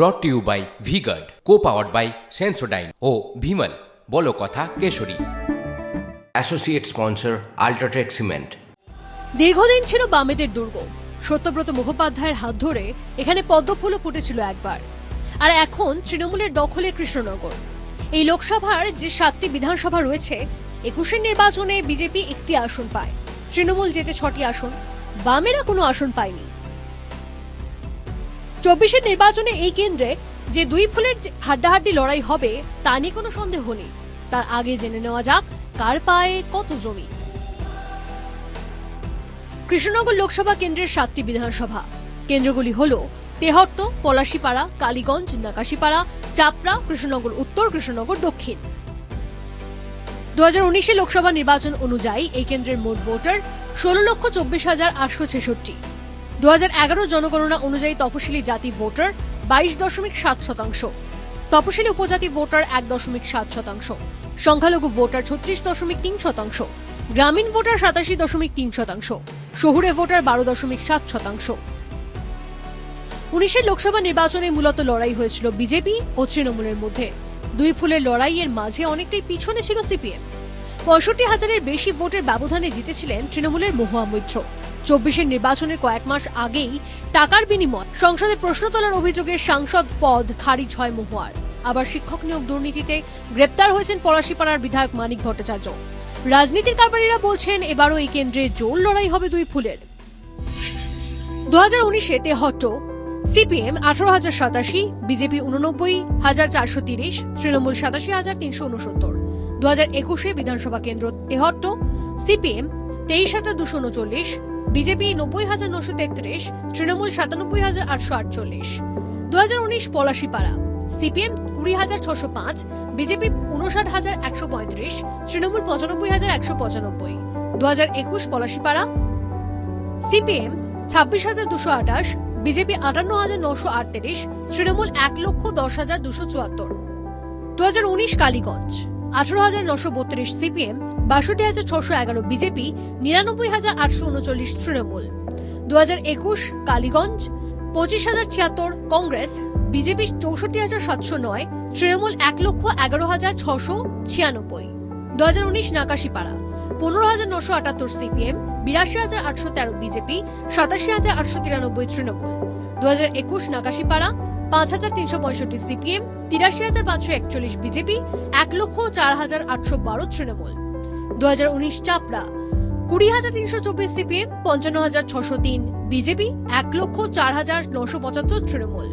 Brought to you by V-Guard co-powered by Sensodyne ও ভিমল বলো কথা Keshari. Associate sponsor UltraTech cement দীর্ঘদিন ছিল বামেদের দুর্গ। সত্যব্রত মুখোপাধ্যায়ের হাত ধরে এখানে পদ্মফুলও ফুটেছিল একবার। আর এখন তৃণমূলের দখলে কৃষ্ণনগর। এই লোকসভার যে সাতটি বিধানসভা রয়েছে একুশের নির্বাচনে বিজেপি একটি আসন পায়। তৃণমূল যেতে ছটি আসন। বামেরা কোনো আসন পায়নি। চব্বিশের নির্বাচনে এই কেন্দ্রে যে দুই ফুলের হাড্ডাহাড্ডি লড়াই হবে, তা নিয়ে কোনো সন্দেহ নেই। তার আগে জেনে নেওয়া যাক, কার পায়ে কত জমি। কৃষ্ণনগর লোকসভা কেন্দ্রের সাতটি বিধানসভা। কেন্দ্রগুলি হল তেহট্ট, পলাশিপাড়া, কালীগঞ্জ, নাকাশিপাড়া, চাপড়া, কৃষ্ণনগর উত্তর, কৃষ্ণনগর দক্ষিণ। দু হাজার লোকসভা নির্বাচন অনুযায়ী এই কেন্দ্রের মোট ভোটার ষোলো লক্ষ চব্বিশ হাজার আটশো ছেষট্টি। দু জনগণনা অনুযায়ী তপশিলি জাতি ভোটার বাইশ দশমিক সাত শতাংশ। তপশিলি উপজাতি ভোটার এক দশমিক সাত শতাংশ। সংখ্যালঘু ভোটার ছত্রিশ দশমিক তিন শতাংশ। গ্রামীণ ভোটার সাতাশি দশমিক তিন শতাংশ। শহুরে ভোটার বারো দশমিক সাত শতাংশ। উনিশের লোকসভা নির্বাচনে মূলত লড়াই হয়েছিল বিজেপি ও তৃণমূলের মধ্যে। দুই ফুলের লড়াইয়ের মাঝে অনেকটাই পিছনে ছিল সিপিএম। পঁয়ষট্টি হাজারের বেশি ভোটের ব্যবধানে জিতেছিলেন তৃণমূলের মহুয়া মৈত্র। চব্বিশের নির্বাচনের কয়েক মাস আগেই টাকার বিনিময়। সংসদে প্রশ্ন তোলার অভিযোগে সাংসদ পদ খারিজ হয় মহুয়ার। আবার শিক্ষক নিয়োগ দুর্নীতিতে গ্রেপ্তার হয়েছেন পলাশিপাড়ার বিধায়ক মানিক ভট্টাচার্য। রাজনীতির কারবারিরা বলছেন, এবারও এই কেন্দ্রে জোর লড়াই হবে দুই ফুলের। দু হাজার উনিশে তেহট্ট সিপিএম আঠারো হাজার সাতাশি, বিজেপি উননব্বই হাজার চারশো তিরিশ, তৃণমূল সাতাশি হাজার তিনশো উনসত্তর। দু হাজার একুশে বিধানসভা কেন্দ্র তেহট্ট সিপিএম তেইশ হাজার দুশো উনচল্লিশ বিজেপি নব্বই হাজার নশো তেত্রিশ, তৃণমূল সাতানব্বই হাজার আটশো আটচল্লিশ। দু হাজার উনিশ পলাশিপাড়া, সিপিএম কুড়ি হাজার ছশো পাঁচ, বিজেপি উনষাট হাজার একশো পঁয়ত্রিশ, তৃণমূল পঁচানব্বই হাজার একশো পঁচানব্বই। দু হাজার একুশ পলাশিপাড়া, সিপিএম ছাব্বিশ হাজার দুশো আঠাশ, বিজেপি আটান্ন হাজার নশো আটত্রিশ, তৃণমূল এক লক্ষ দশ হাজার দুশো চুয়াত্তর। দু হাজার উনিশ কালীগঞ্জ, আঠারো হাজার নশো বত্রিশ সিপিএম বাষট্টি হাজার ছশো এগারো বিজেপি, নিরানব্বই হাজার আটশো উনচল্লিশ তৃণমূল। দু হাজার একুশ কালীগঞ্জ, পঁচিশ হাজার ছিয়াত্তর কংগ্রেস, বিজেপি চৌষট্টি হাজার সাতশো নয়, তৃণমূল এক লক্ষ এগারো হাজার ছশো ছিয়ানব্বই। দু হাজার উনিশ নাকাশিপাড়া, পনেরো হাজার নশো আটাত্তর সিপিএম, বিরাশি হাজার আটশো তেরো বিজেপি, সাতাশি হাজার আটশো তিরানব্বই তৃণমূল। দু হাজার একুশ নাকাশিপাড়া, পাঁচ হাজার তিনশো পঁয়ষট্টি সিপিএম, তিরাশি হাজার পাঁচশো একচল্লিশ বিজেপি, এক লক্ষ চার হাজার আটশো বারো তৃণমূল। দু উনিশ চাপড়া। কুড়ি হাজার তিনশো চব্বিশ সিপিএম, পঞ্চান্ন হাজার ছশো তিন বিজেপি, এক লক্ষ চার হাজার নশো পঁচাত্তর তৃণমূল।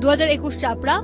দু হাজার একুশ চাপড়া,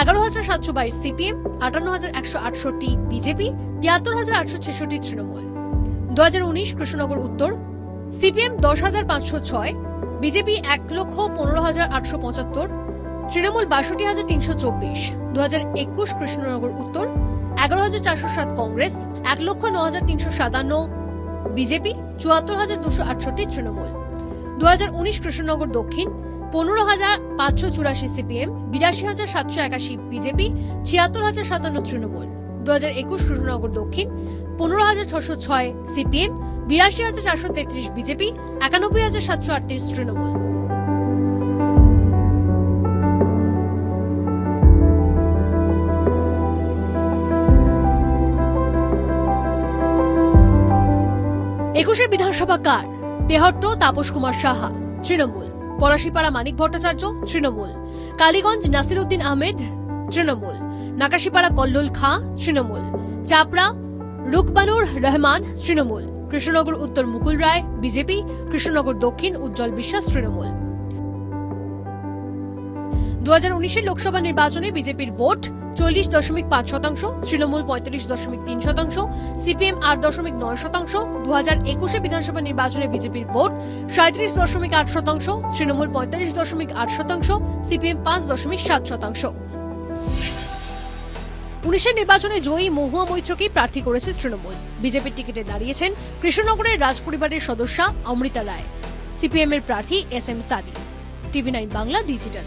এগারো হাজার সাতশো বাইশ সিপিএম, আটান্ন হাজার একশো আটষট্টি বিজেপি, তিয়াত্তর হাজার আটশো ছেষট্টি তৃণমূল। দু হাজার উনিশ কৃষ্ণনগর উত্তর, সিপিএম দশ হাজার পাঁচশো ছয়, বিজেপি এক লক্ষ পনেরো হাজার আটশো পঁচাত্তর, তৃণমূল বাষট্টি হাজার তিনশো চব্বিশ। দু হাজার একুশ কৃষ্ণনগর উত্তর এগারো হাজার চারশো সাত কংগ্রেস, এক লক্ষ ন হাজার তিনশো সাতান্ন বিজেপি, চুয়াত্তর হাজার দুশো আটষট্টি তৃণমূল। দু হাজার উনিশ কৃষ্ণনগর দক্ষিণ, পনেরো হাজার পাঁচশো চুরাশি সিপিএম, বিরাশি হাজার সাতশো একাশি বিজেপি, ছিয়াত্তর হাজার সাতান্ন তৃণমূল। দু হাজার একুশ কৃষ্ণনগর দক্ষিণ, পনেরো হাজার ছশো ছয় সিপিএম, বিরাশি হাজার চারশো তেত্রিশ বিজেপি, একানব্বই হাজার সাতশো আটত্রিশ তৃণমূল। একুশে বিধানসভা কার? তেহট্ট, তাপস কুমার সাহা, তৃণমূল। পলাশিপাড়া মানিক ভট্টাচার্য, তৃণমূল। কালীগঞ্জ নাসির উদ্দিন আহমেদ, তৃণমূল। নাকাশিপাড়া কল্লোল খাঁ, তৃণমূল। চাপড়া রুকবানুর রহমান, তৃণমূল। কৃষ্ণনগর উত্তর মুকুল রায়, বিজেপি। কৃষ্ণনগর দক্ষিণ উজ্জ্বল বিশ্বাস, তৃণমূল। দু হাজার লোকসভা নির্বাচনে বিজেপির ভোট চল্লিশ দশমিক পাঁচ শতাংশ, তৃণমূল পঁয়তাল্লিশ দশমিক তিন শতাংশ, সিপিএম আট দশমিক নয় শতাংশ দু হাজার একুশে বিধানসভা নির্বাচনে বিজেপির ভোট সাঁত্রিশ দশমিক আট শতাংশ, তৃণমূল পঁয়তাল্লিশ দশমিক আট শতাংশ, সিপিএম পাঁচ দশমিক সাত শতাংশ। উনিশের নির্বাচনে জয়ী মহুয়া মৈত্রকেই প্রার্থী করেছে তৃণমূল। বিজেপির টিকিটে দাঁড়িয়েছেন কৃষ্ণনগরের রাজপরিবারের সদস্যা অমৃতা রায়। সিপিএম এর প্রার্থী S M Sadi TV nine Bangla digital.